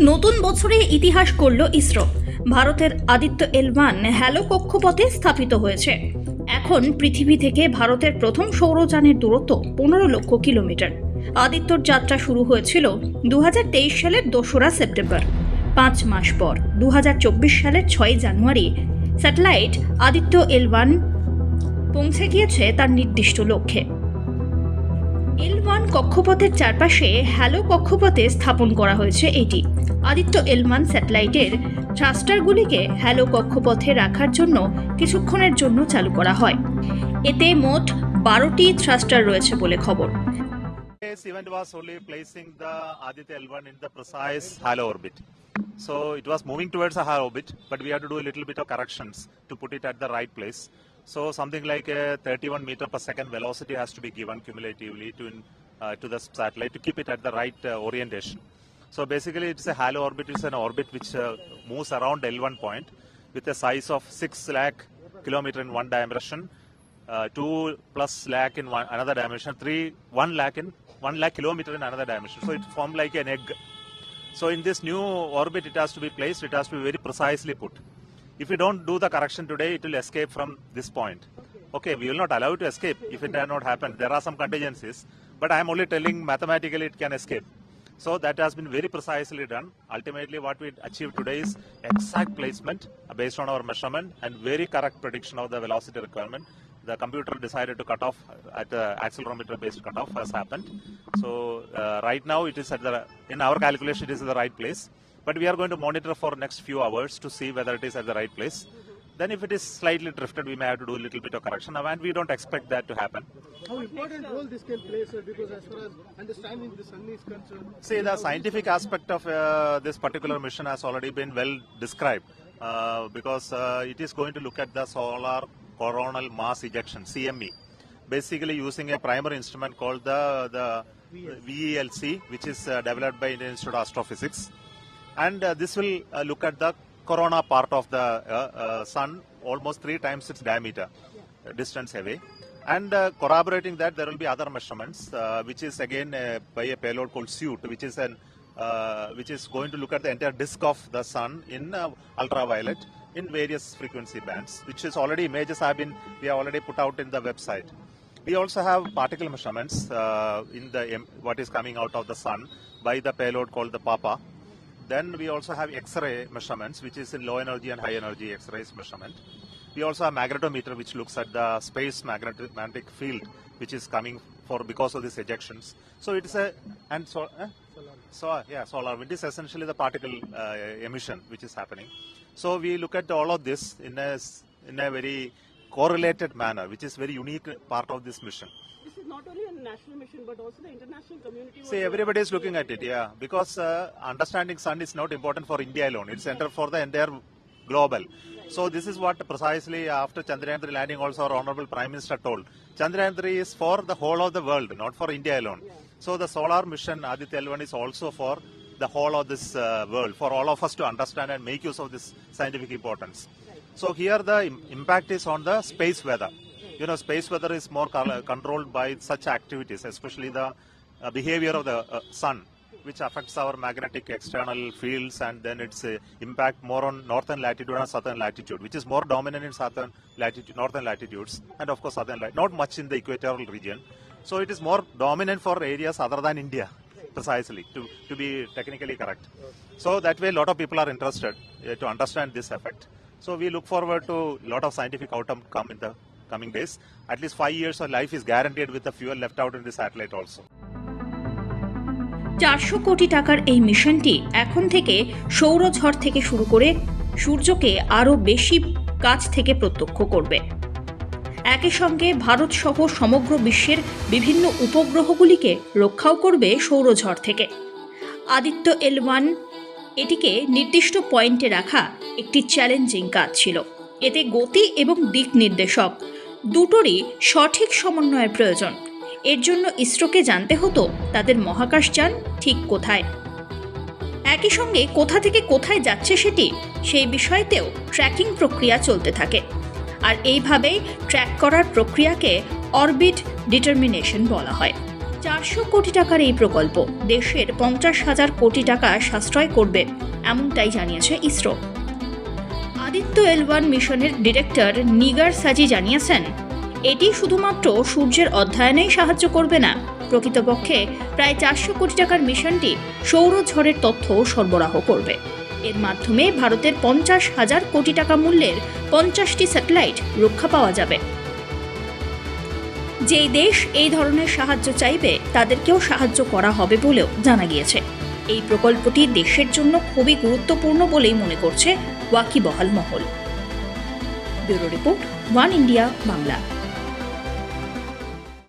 নতুন বছরে ইতিহাস করল ইসরো। ভারতের আদিত্য এল ওয়ান হ্যালো কক্ষপথে স্থাপিত হয়েছে। এখন পৃথিবী থেকে ভারতের প্রথম সৌরযানের দূরত্ব পনেরো লক্ষ কিলোমিটার। আদিত্যর যাত্রা শুরু হয়েছিল দু হাজার তেইশ সালের দোসরা সেপ্টেম্বর। পাঁচ মাস পর দু হাজার চব্বিশ সালের ছয় জানুয়ারি, স্যাটেলাইট আদিত্য এল ওয়ান পৌঁছে গিয়েছে তার নির্দিষ্ট লক্ষ্যে। এল ওয়ান কক্ষপথের চারপাশে হ্যালো কক্ষপথে স্থাপন করা হয়েছে এটি আদিত্য এল ওয়ান স্যাটেলাইটের থ্রাস্টারগুলিকে হ্যালো কক্ষপথে রাখার জন্য কিছুক্ষণের জন্য চালু করা হয় এতে মোট বারোটি থ্রাস্টার রয়েছে বলে খবর This event was only placing the Aditya L1 in the precise halo orbit. So it was moving towards a halo orbit, but we had to do a little bit of corrections to put it at the right place. So something like a 31 meter per second velocity has to be given cumulatively to uh, to the satellite to keep it at the right uh, orientation. So basically, it's a halo orbit. It's an orbit which uh, moves around L1 point with a size of 6 lakh kilometer in one dimension, uh, 2 plus lakh in one, another dimension, 3, 1 lakh in 1 lakh kilometer in another dimension. So it formed like an egg. So in this new orbit, it has to be placed. It has to be very precisely put. If you don't do the correction today, it will escape from this point. Okay, we will not allow it to escape if it had not happened. There are some contingencies, but I am only telling mathematically it can escape. So that has been very precisely done. Ultimately, what we achieved today is exact placement based on our measurement and very correct prediction of the velocity requirement. The computer decided to cut off at the accelerometer based cutoff has happened. So uh, right now it is at the in our calculation it is the right place. But we are going to monitor for next few hours to see whether it is at the right place. Then if it is slightly drifted, we may have to do a little bit of correction, Now, and we don't expect that to happen. How important role this can play, sir? Because as far as understanding the sun is concerned, See, the scientific aspect of uh, this particular mission has already been well described uh, because uh, it is going to look at the solar coronal mass ejection (CME), basically using a primary instrument called the the VELC, which is uh, developed by Indian Institute of Astrophysics, and uh, this will uh, look at the corona part of the uh, uh, sun, almost three times its diameter, distance away. And uh, corroborating that, there will be other measurements, uh, which is again uh, by a payload called SUIT, which is an uh, which is going to look at the entire disk of the sun in uh, ultraviolet in various frequency bands, which is already images have been we have already put out in the website. We also have particle measurements uh, in the what is coming out of the sun by the payload called the PAPA. Then we also have X-ray measurements, which is in low energy and high energy X-rays measurement. We also have magnetometer, which looks at the space magnetic, field, which is coming for because of these ejections. So it is a and so. eh? So yeah, solar wind is essentially the particle uh, emission which is happening. So we look at all of this in a in a very correlated manner, which is very unique part of this mission. Not only a national mission, but also the international community. See, everybody is looking at it, yeah, because uh, understanding sun is not important for India alone. It's center for the entire global. So this is what precisely after Chandrayaan 3 landing also our honorable prime minister told. Chandrayaan 3 is for the whole of the world, not for India alone. So the solar mission Aditya L1 is also for the whole of this uh, world, for all of us to understand and make use of this scientific importance. So here the im- impact is on the space weather. You know, space weather is more controlled by such activities, especially the uh, behavior of the uh, sun, which affects our magnetic external fields, and then its uh, impact more on northern latitude and southern latitude, which is more dominant in southern latitude, northern latitudes, and of course southern lat- not much in the equatorial region. So it is more dominant for areas other than India, precisely to, to be technically correct. So that way, a lot of people are interested uh, to understand this effect. So we look forward to a lot of scientific outcome come in the coming days. At least five years of life is guaranteed with the fuel left out in the satellite also. চারশো কোটি টাকার এই মিশনটি এখন থেকে সৌরঝড় থেকে শুরু করে সূর্যকে আরও বেশি কাছ থেকে প্রত্যক্ষ করবে একই সঙ্গে ভারত সহ সমগ্র বিশ্বের বিভিন্ন উপগ্রহগুলিকে রক্ষাও করবে সৌরঝড় থেকে আদিত্য এল ওয়ান এটিকে নির্দিষ্ট পয়েন্টে রাখা একটি চ্যালেঞ্জিং কাজ ছিল এতে গতি এবং দিক নির্দেশক দুটোরই সঠিক সমন্বয়ের প্রয়োজন। এর জন্য ইসরোকে জানতে হতো তাদের মহাকাশযান ঠিক কোথায়। একই সঙ্গে কোথা থেকে কোথায় যাচ্ছে সেটি, সেই বিষয়তেও ট্র্যাকিং প্রক্রিয়া চলতে থাকে। আর এইভাবেই ট্র্যাক করার প্রক্রিয়াকে অরবিট ডিটারমিনেশন বলা হয়। চারশো কোটি টাকার এই প্রকল্প দেশের পঞ্চাশ হাজার কোটি টাকা সাশ্রয় করবে, এমনটাই জানিয়েছে ইসরো। আদিত্য এল ওয়ান মিশনের ডিরেক্টর নিগার সাজি জানিয়েছেন, এটি শুধুমাত্র সূর্যের অধ্যয়নেই সাহায্য করবে না। প্রকৃতপক্ষে প্রায় চারশো কোটি টাকার মিশনটি সৌরঝড়ের তথ্য সরবরাহ করবে। এর মাধ্যমে ভারতের পঞ্চাশ হাজার কোটি টাকা মূল্যের পঞ্চাশটি স্যাটেলাইট রক্ষা পাওয়া যাবে। যেই দেশ এই ধরনের সাহায্য চাইবে, তাদেরকেও সাহায্য করা হবে বলেও জানা গিয়েছে। এই প্রকল্পটি দেশের জন্য খুবই গুরুত্বপূর্ণ বলেই মনে করছে ওয়াকিবহাল মহল। Bureau report, One India, Bangla.